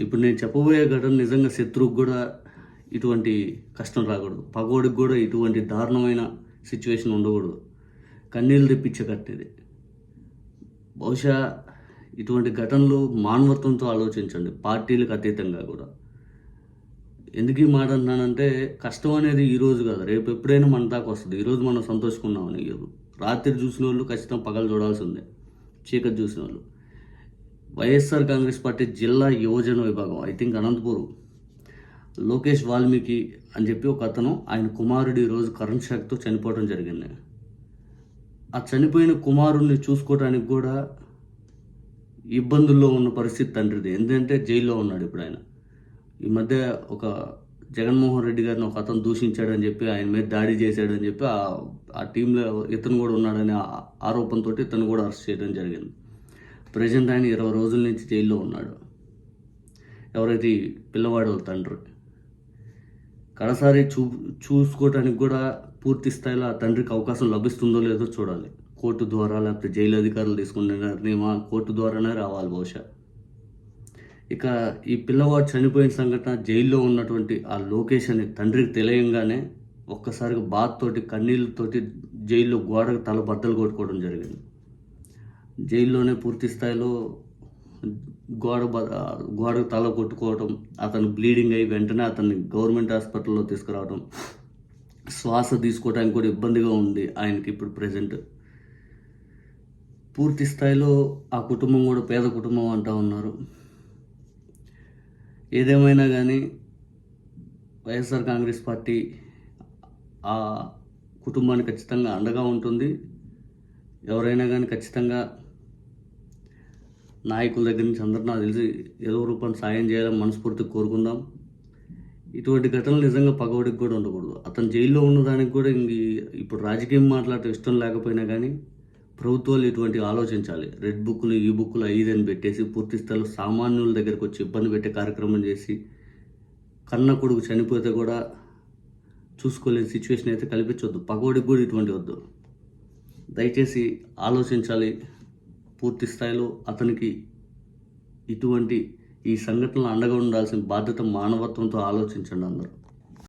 ఇప్పుడు నేను చెప్పబోయే ఘటన నిజంగా శత్రువుకు కూడా ఇటువంటి కష్టం రాకూడదు. పగోడికి కూడా ఇటువంటి దారుణమైన సిచ్యువేషన్ ఉండకూడదు. కన్నీళ్ళు తెప్పించే కట్టేది. బహుశా ఇటువంటి ఘటనలు మానవత్వంతో ఆలోచించండి. పార్టీలకు అతీతంగా కూడా. ఎందుకు ఈ మాట అంటున్నానంటే కష్టం అనేది ఈరోజు కాదు. రేపు ఎప్పుడైనా మన దాకా వస్తుంది. ఈరోజు మనం సంతోషుకున్నామని రాత్రి చూసిన వాళ్ళు ఖచ్చితంగా పగలు చూడాల్సిందే. చీకటి చూసిన వాళ్ళు వైఎస్ఆర్ కాంగ్రెస్ పార్టీ జిల్లా యువజన విభాగం ఐ థింక్ అనంతపురం. లోకేష్ వాల్మీకి అని చెప్పి ఒక అతను ఆయన కుమారుడు ఈరోజు కరెంట్ షాక్తో చనిపోవడం జరిగింది. ఆ చనిపోయిన కుమారుణ్ణి చూసుకోవడానికి కూడా ఇబ్బందుల్లో ఉన్న పరిస్థితి తండ్రిది. ఎందుకంటే జైల్లో ఉన్నాడు ఇప్పుడు ఆయన. ఈ మధ్య ఒక జగన్మోహన్ రెడ్డి గారిని ఒక అతను దూషించాడని చెప్పి ఆయన మీద దాడి చేశాడని చెప్పి ఆ టీంలో ఇతను కూడా ఉన్నాడనే ఆ- ఆరోపణతో ఇతను కూడా అరెస్ట్ చేయడం జరిగింది. ప్రజెంట్ ఆయన ఇరవై రోజుల నుంచి జైల్లో ఉన్నాడు. ఎవరైతే పిల్లవాడు వాళ్ళ తండ్రి. కడసారి చూ చూసుకోవటానికి కూడా పూర్తి స్థాయిలో ఆ తండ్రికి అవకాశం లభిస్తుందో లేదో చూడాలి. కోర్టు ద్వారా లేకపోతే జైలు అధికారులు తీసుకునే నిర్ణయమా? కోర్టు ద్వారానే రావాలి బహుశా. ఇక ఈ పిల్లవాడు చనిపోయిన సంఘటన జైల్లో ఉన్నటువంటి ఆ లొకేషన్ తండ్రికి తెలియంగానే ఒక్కసారిగా బాధతోటి కన్నీళ్ళతోటి జైల్లో గోడకు తల బద్దలు కొట్టుకోవడం జరిగింది. జైల్లోనే పూర్తి స్థాయిలో గోడ బ- గోడకు తల కొట్టుకోవడం అతను బ్లీడింగ్ అయ్యి వెంటనే అతన్ని గవర్నమెంట్ హాస్పిటల్లో తీసుకురావడం శ్వాస తీసుకోవడానికి కూడా ఇబ్బందిగా ఉంది ఆయనకి ఇప్పుడు ప్రజెంట్. పూర్తి స్థాయిలో ఆ కుటుంబం కూడా పేద కుటుంబం అంటా ఉన్నారు. ఏదేమైనా కానీ వైఎస్ఆర్ కాంగ్రెస్ పార్టీ ఆ కుటుంబానికి ఖచ్చితంగా అండగా ఉంటుంది. ఎవరైనా కానీ ఖచ్చితంగా నాయకుల దగ్గర నుంచి అందరూ నాకు తెలిసి ఏదో రూపాన్ని సాయం చేయాలని మనస్ఫూర్తిగా కోరుకుందాం. ఇటువంటి ఘటనలు నిజంగా పగవాడికి కూడా ఉండకూడదు. అతను జైల్లో ఉన్నదానికి కూడా ఇంక ఈ- ఇప్పుడు రాజకీయం మాట్లాడటం ఇష్టం లేకపోయినా కానీ ప్రభుత్వాలు ఇటువంటి ఆలోచించాలి. రెడ్ బుక్లు ఈ బుక్లు ఐదని పెట్టేసి పూర్తి స్థాయిలో సామాన్యుల దగ్గరకు వచ్చి ఇబ్బంది పెట్టే కార్యక్రమం చేసి కన్న కొడుకు చనిపోతే కూడా చూసుకోలేని సిచ్యువేషన్ అయితే కల్పించవద్దు పగోడికి కూడా ఇటువంటి వద్దు. దయచేసి ఆలోచించాలి. పూర్తి స్థాయిలో అతనికి ఇటువంటి ఈ సంఘటనలు అండగా ఉండాల్సిన బాధ్యత మానవత్వంతో ఆలోచించండి అందరూ.